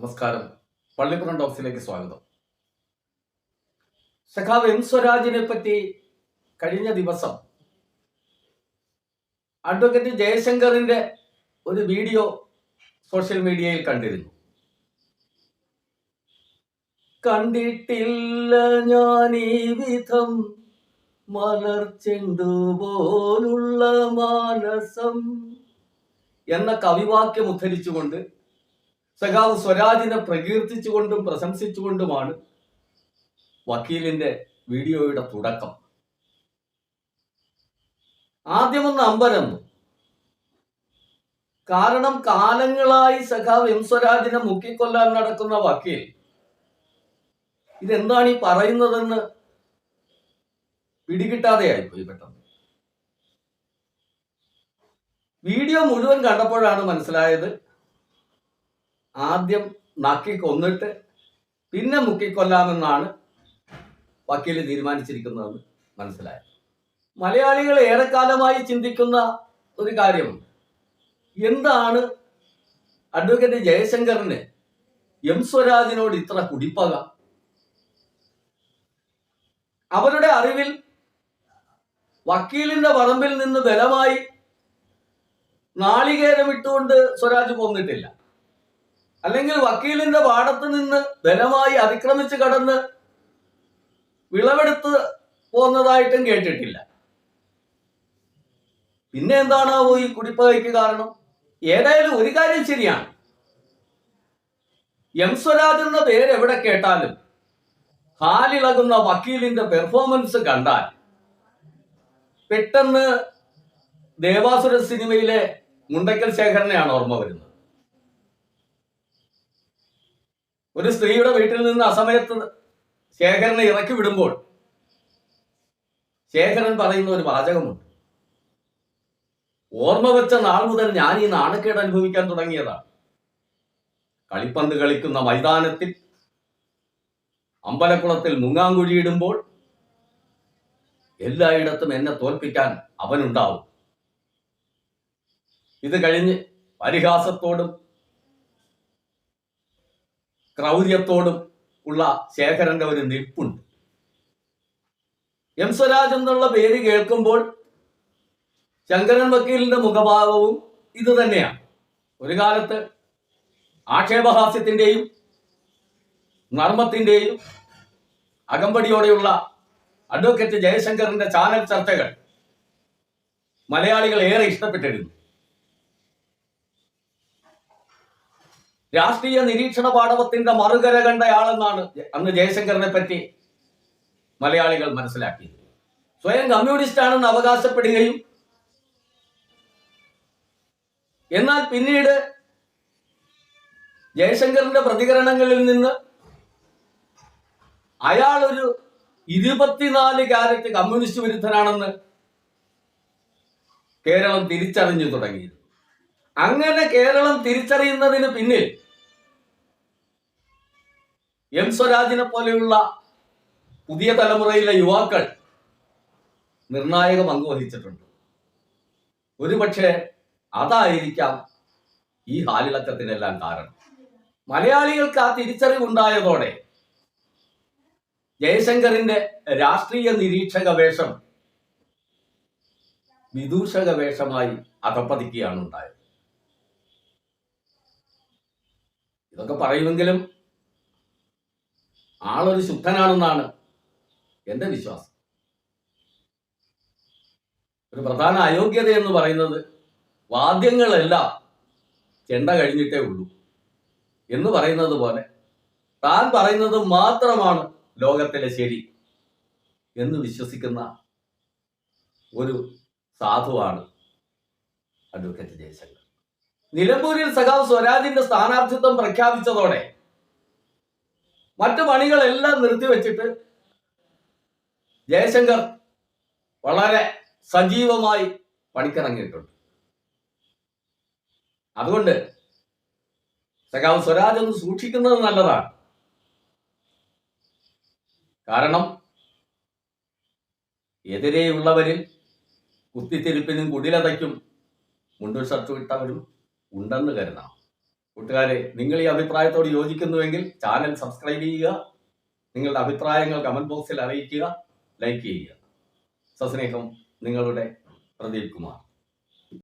നമസ്കാരം. പള്ളിപ്പുറം ടോക്സിലേക്ക് സ്വാഗതം. സഖാവ് എം സ്വരാജിനെ പറ്റി കഴിഞ്ഞ ദിവസം അഡ്വക്കേറ്റ് ജയശങ്കറിന്റെ ഒരു വീഡിയോ സോഷ്യൽ മീഡിയയിൽ കണ്ടിരുന്നു. കണ്ടിട്ടില്ല ഞാൻ ഈ വിധം മലർച്ചെണ്ടു പോലുള്ള മാനസം എന്ന കവിവാക്യം ഉദ്ധരിച്ചുകൊണ്ട് സഖാവ് സ്വരാജിനെ പ്രകീർത്തിച്ചുകൊണ്ടും പ്രശംസിച്ചുകൊണ്ടുമാണ് വക്കീലിന്റെ വീഡിയോയുടെ തുടക്കം. ആദ്യമൊന്ന് അമ്പരന്നു കാരണം കാലങ്ങളായി സഖാവ് എം സ്വരാജിനെ മുക്കിക്കൊല്ലാൻ നടക്കുന്ന വക്കീൽ. ഇതെന്താണ് ഈ പറയുന്നതെന്ന് പിടികിട്ടാതെയായിപ്പോയി പെട്ടെന്ന്. വീഡിയോ മുഴുവൻ കണ്ടപ്പോഴാണ് മനസ്സിലായത് ആദ്യം നക്കി കൊന്നിട്ട് പിന്നെ മുക്കിക്കൊല്ലാമെന്നാണ് വക്കീൽ തീരുമാനിച്ചിരിക്കുന്നതെന്ന് മനസ്സിലായത് മലയാളികൾ ഏറെക്കാലമായി ചിന്തിക്കുന്ന ഒരു കാര്യമുണ്ട് എന്താണ് അഡ്വക്കേറ്റ് ജയശങ്കറിന് എം സ്വരാജിനോട് ഇത്ര കുടിപ്പക? അവരുടെ അറിവിൽ വക്കീലിന്റെ പറമ്പിൽ നിന്ന് ബലമായി നാളികേരം ഇട്ടുകൊണ്ട് സ്വരാജ് പോന്നിട്ടില്ല. അല്ലെങ്കിൽ വക്കീലിന്റെ പാടത്ത് നിന്ന് ബലമായി അതിക്രമിച്ച് കടന്ന് വിളവെടുത്ത് പോന്നതായിട്ടും കേട്ടിട്ടില്ല. പിന്നെ എന്താണാവോ ഈ കുടിപ്പകയ്ക്ക് കാരണം? ഏതായാലും ഒരു കാര്യം ശരിയാണ്. എം സ്വരാജ് എന്ന പേര് എവിടെ കേട്ടാലും ഹാലിളകുന്ന വക്കീലിന്റെ പെർഫോമൻസ് കണ്ടാൽ പെട്ടെന്ന് ദേവാസുര സിനിമയിലെ മുണ്ടക്കൽ ശേഖരനെയാണ് ഓർമ്മ വരുന്നത്. ഒരു സ്ത്രീയുടെ വീട്ടിൽ നിന്ന് അസമയത്ത് ശേഖരനെ ഇറക്കി വിടുമ്പോൾ ശേഖരൻ പറയുന്ന ഒരു വാചകമുണ്ട്. ഓർമ്മ വെച്ച നാൾ മുതൽ ഞാൻ ഈ നാണക്കേട് അനുഭവിക്കാൻ തുടങ്ങിയതാണ്. കളിപ്പന്ത് കളിക്കുന്ന മൈതാനത്തിൽ അമ്പലക്കുളത്തിൽ മുങ്ങാങ്കുഴിയിടുമ്പോൾ എല്ലായിടത്തും എന്നെ തോൽപ്പിക്കാൻ അവനുണ്ടാവും. ഇത് കഴിഞ്ഞ് പരിഹാസത്തോടും ക്രൗര്യത്തോടും ഉള്ള ശേഖരന്റെ ഒരു നിൽപ്പുണ്ട്. എം സ്വരാജ് എന്നുള്ള പേര് കേൾക്കുമ്പോൾ ശങ്കരൻ വക്കീലിന്റെ മുഖഭാവവും ഇത് തന്നെയാണ്. ഒരു കാലത്ത് ആക്ഷേപഹാസ്യത്തിന്റെയും നർമ്മത്തിന്റെയും അകമ്പടിയോടെയുള്ള അഡ്വക്കേറ്റ് ജയശങ്കറിന്റെ ചാനൽ ചർച്ചകൾ മലയാളികൾ ഏറെ ഇഷ്ടപ്പെട്ടിരുന്നു. രാഷ്ട്രീയ നിരീക്ഷണ പാടവത്തിന്റെ മറുകര കണ്ടയാളെന്നാണ് അന്ന് ജയശങ്കറിനെ പറ്റി മലയാളികൾ മനസ്സിലാക്കിയത്. സ്വയം കമ്മ്യൂണിസ്റ്റ് ആണെന്ന് അവകാശപ്പെടുകയും എന്നാൽ പിന്നീട് ജയശങ്കറിന്റെ പ്രതികരണങ്ങളിൽ നിന്ന് അയാൾ ഒരു ഇരുപത്തിനാല് കാരറ്റ് കമ്മ്യൂണിസ്റ്റ് വിരുദ്ധനാണെന്ന് കേരളം തിരിച്ചറിഞ്ഞു തുടങ്ങിയത് അങ്ങനെ കേരളം തിരിച്ചറിയുന്നതിന് പിന്നിൽ എം സ്വരാജിനെ പോലെയുള്ള പുതിയ തലമുറയിലെ യുവാക്കൾ നിർണായക പങ്ക് വഹിച്ചിട്ടുണ്ട്. ഒരുപക്ഷെ അതായിരിക്കാം ഈ ഹാലിളക്കത്തിനെല്ലാം കാരണം. മലയാളികൾക്ക് ആ തിരിച്ചറിവുണ്ടായതോടെ ജയശങ്കറിന്റെ രാഷ്ട്രീയ നിരീക്ഷക വേഷം വിദൂഷക വേഷമായി അധപ്പതിക്കുകയാണ് ഉണ്ടായത്. ഇതൊക്കെ പറയുമെങ്കിലും ആളൊരു ശുദ്ധനാണെന്നാണ് എന്റെ വിശ്വാസം. ഒരു പ്രധാന അയോഗ്യത എന്ന് പറയുന്നത് വാദ്യങ്ങളെല്ലാം ചെണ്ട കഴിഞ്ഞിട്ടേ ഉള്ളൂ എന്ന് പറയുന്നത് പോലെ താൻ പറയുന്നത് മാത്രമാണ് ലോകത്തിലെ ശരി എന്ന് വിശ്വസിക്കുന്ന ഒരു സാധുവാണ് അഡ്വക്കേറ്റ് ജയശങ്കർ. നിലമ്പൂരിൽ സഖാവ് സ്വരാജിന്റെ സ്ഥാനാർത്ഥിത്വം പ്രഖ്യാപിച്ചതോടെ മറ്റു പണികളെല്ലാം നിർത്തിവെച്ചിട്ട് ജയശങ്കർ വളരെ സജീവമായി പണിക്കിറങ്ങിയിട്ടുണ്ട്. അതുകൊണ്ട് സഖാവ് സ്വരാജ് ഒന്ന് സൂക്ഷിക്കുന്നത് നല്ലതാണ്. കാരണം എതിരെയുള്ളവരിൽ കുത്തിത്തിരിപ്പിനും കുടിലതയ്ക്കും മുണ്ടു ഷർട്ട് വിട്ടവരും ഉണ്ടെന്ന് കരുതാം. കൂട്ടുകാരെ നിങ്ങൾ ഈ അഭിപ്രായത്തോട് യോജിക്കുന്നുവെങ്കിൽ ചാനൽ സബ്സ്ക്രൈബ് ചെയ്യുക നിങ്ങളുടെ അഭിപ്രായങ്ങൾ കമന്റ് ബോക്സിൽ അറിയിക്കുക ലൈക്ക് ചെയ്യുക. സസ്നേഹം നിങ്ങളുടെ പ്രദീപ് കുമാർ.